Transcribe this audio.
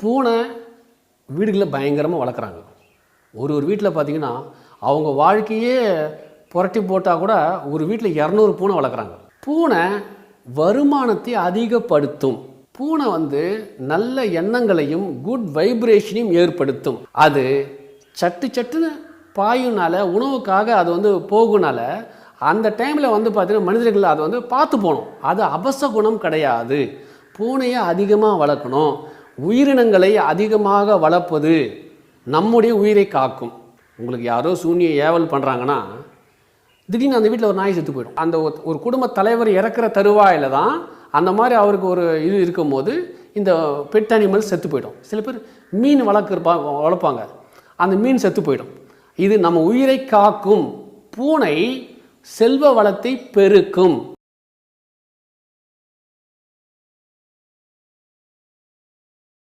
பூனை வீடுகளை பயங்கரமாக வளர்க்குறாங்க. ஒரு ஒரு வீட்டில் பார்த்தீங்கன்னா அவங்க வாழ்க்கையே புரட்டி போட்டால் கூட ஒரு வீட்டில் இரநூறு பூனை வளர்க்குறாங்க. பூனை வருமானத்தை அதிகப்படுத்தும். பூனை வந்து நல்ல எண்ணங்களையும் குட் வைப்ரேஷனையும் ஏற்படுத்தும். அது சட்டு சட்டுன்னு பாயுனால உணவுக்காக அது வந்து போகுனால அந்த டைமில் வந்து பார்த்தீங்கன்னா மனிதர்கள் அதை வந்து பார்த்து போகணும். அது அபசகுணம் கிடையாது. பூனையை அதிகமாக வளர்க்கணும். உயிரினங்களை அதிகமாக வளர்ப்பது நம்முடைய உயிரை காக்கும். உங்களுக்கு யாரோ சூன்ய ஏவல் பண்ணுறாங்கன்னா திடீர்னு அந்த வீட்டில் ஒரு நாய் செத்து போயிடும். அந்த ஒரு- ஒரு குடும்ப தலைவர் இறக்குற தருவாயில் தான் அந்த மாதிரி அவருக்கு ஒரு இது இருக்கும்போது இந்த பெட் அனிமல் செத்து போயிடும். சில பேர் மீன் வளர்க்குறப்பா வளர்ப்பாங்க. அந்த மீன் செத்து போயிடும். இது நம்ம உயிரை காக்கும். பூனை செல்வ வளத்தை பெருக்கும்.